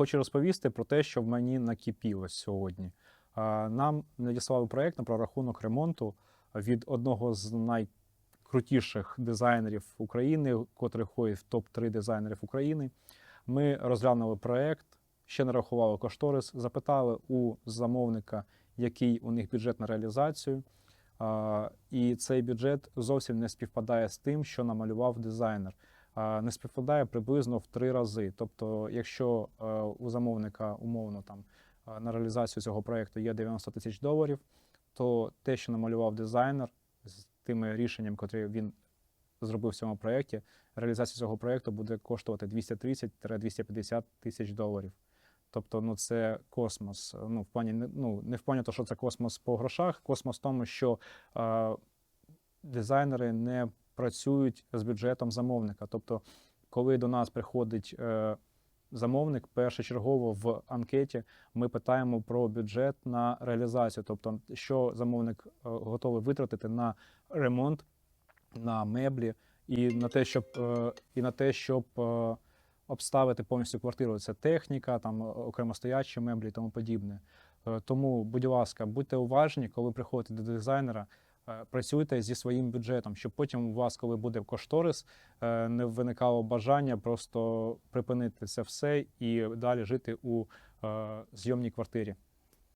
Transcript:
Хочу розповісти про те, що в мені накипіло сьогодні. Нам надіслали проєкт на прорахунок ремонту від одного з найкрутіших дизайнерів України, котрий входить в топ-3 дизайнерів України. Ми розглянули проєкт, ще не рахували кошторис, запитали у замовника, який у них бюджет на реалізацію. І цей бюджет зовсім не співпадає з тим, що намалював дизайнер. А, Не співпадає приблизно в три рази. Тобто, якщо е, у замовника умовно там е, на реалізацію цього проєкту є 90 тисяч доларів, то те, що намалював дизайнер з тими рішеннями, котрі він зробив в цьому проєкті, реалізація цього проєкту буде коштувати 230-250 тисяч доларів. Тобто, ну це космос. Ну, в плані ну, не в плані того, що це космос по грошах, космос в тому, що е, дизайнери не працюють з бюджетом замовника. Тобто, коли до нас приходить е, замовник, першочергово в анкеті ми питаємо про бюджет на реалізацію, тобто, що замовник е, готовий витратити на ремонт, на меблі і на те, щоб, е, і на те, щоб обставити повністю квартиру. Це техніка, там окремо стоячі меблі і тому подібне. Тому, будь ласка, будьте уважні, коли приходите до дизайнера. Е, Працюйте зі своїм бюджетом, щоб потім у вас, коли буде кошторис, е, не виникало бажання просто припинити це все і далі жити у е, зйомній квартирі.